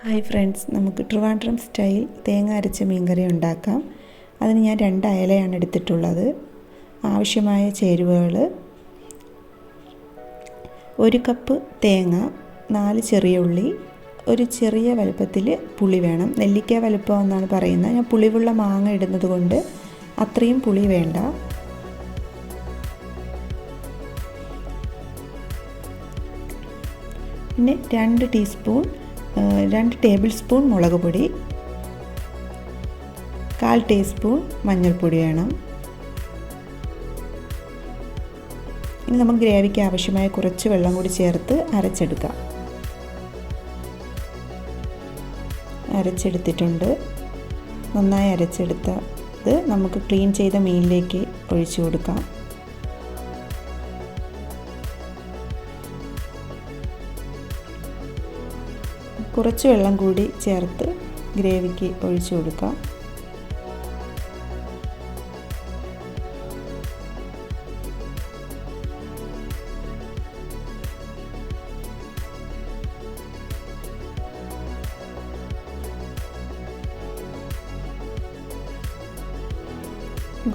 Hi friends നമുക്ക് Trivandrum style തേങ്ങ അരച്ച മീൻകറി ഉണ്ടാക്കാം. അതിന് ഞാൻ രണ്ട് അയലയാണ് എടുത്തിട്ടുള്ളത്. ആവശ്യമായ ചേരുവകൾ ഒരു കപ്പ് തേങ്ങ നാല് ചെറിയ ഉള്ളി ഒരു ചെറിയ വലുപ്പത്തിൽ പുളി വേണം. നെല്ലിക്ക വലുപ്പം എന്നാണ് പറയുന്നത്. ഞാൻ പുളിവുള്ള മാങ്ങ ഇടുന്നത് കൊണ്ട് അത്രയും പുളി വേണ്ട. പിന്നെ രണ്ട് ടീസ്പൂൺ രണ്ട് ടേബിൾ സ്പൂൺ മുളക് പൊടി കാൽ ടീസ്പൂൺ മഞ്ഞൾപ്പൊടി വേണം. ഇനി നമുക്ക് ഗ്രേവിക്ക് ആവശ്യമായ കുറച്ച് വെള്ളം കൂടി ചേർത്ത് അരച്ചെടുക്കാം. അരച്ചെടുത്തിട്ടുണ്ട്. നന്നായി അരച്ചെടുത്തത് നമുക്ക് ക്ലീൻ ചെയ്ത മീനിലേക്ക് ഒഴിച്ചു കൊടുക്കാം. കുറച്ച് വെള്ളം കൂടി ചേർത്ത് ഗ്രേവിക്ക് ഒഴിച്ചു കൊടുക്കാം.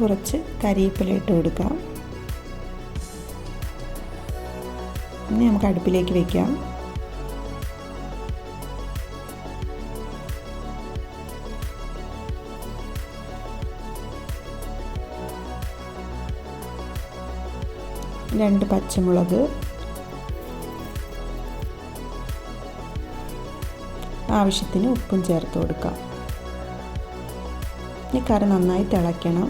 കുറച്ച് കരിയേപ്പില ഇട്ട് കൊടുക്കാം. ഇനി നമുക്ക് അടുപ്പിലേക്ക് വെക്കാം. രണ്ട് പച്ചമുളക്. ആവശ്യത്തിന് ഉപ്പും ചേർത്ത് കൊടുക്കാം. ഈ കറി നന്നായി തിളയ്ക്കണം.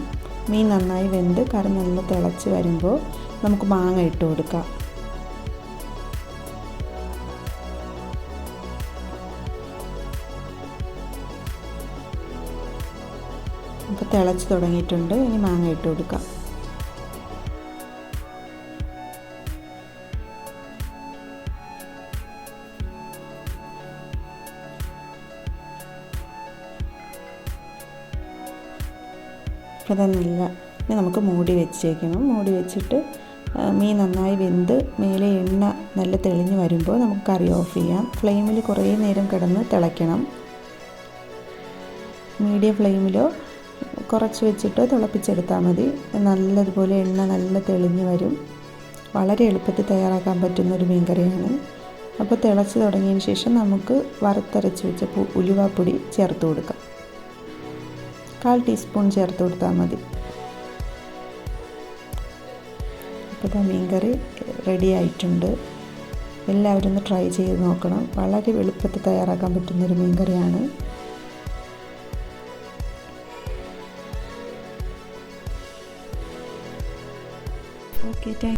മീൻ നന്നായി വെന്ത് കറി നല്ല തിളച്ച് വരുമ്പോൾ നമുക്ക് മാങ്ങ ഇട്ട് കൊടുക്കാം. അപ്പോൾ തിളച്ച് തുടങ്ങിയിട്ടുണ്ട്. ഇനി മാങ്ങ ഇട്ട് കൊടുക്കാം. അപ്പോൾ അത് നല്ല ഇനി നമുക്ക് മൂടി വെച്ചേക്കണം മൂടി വെച്ചിട്ട് മീൻ നന്നായി വെന്ത് മേലെ എണ്ണ നല്ല തെളിഞ്ഞ് വരുമ്പോൾ നമുക്ക് കറി ഓഫ് ചെയ്യാം. ഫ്ലെയിമിൽ കുറേ നേരം കിടന്ന് തിളയ്ക്കണം. മീഡിയം ഫ്ലെയിമിലോ കുറച്ച് വെച്ചിട്ടോ തിളപ്പിച്ചെടുത്താൽ മതി. നല്ലതുപോലെ എണ്ണ നല്ല തെളിഞ്ഞ് വരും. വളരെ എളുപ്പത്തിൽ തയ്യാറാക്കാൻ പറ്റുന്ന ഒരു മീൻകറിയാണ്. അപ്പോൾ തിളച്ച് തുടങ്ങിയതിന് ശേഷം നമുക്ക് വറുത്തരച്ച് വെച്ച ഉലുവാപ്പൊടി ചേർത്ത് കൊടുക്കാം. കാൽ ടീസ്പൂൺ ചേർത്ത് കൊടുത്താൽ മതി. അപ്പോൾ മീൻ കറി റെഡി ആയിട്ടുണ്ട്. എല്ലാവരും ഒന്ന് ട്രൈ ചെയ്ത് നോക്കണം. വളരെ എളുപ്പത്തിൽ തയ്യാറാക്കാൻ പറ്റുന്നൊരു മീൻ കറിയാണ് ഓക്കെ താങ്ക്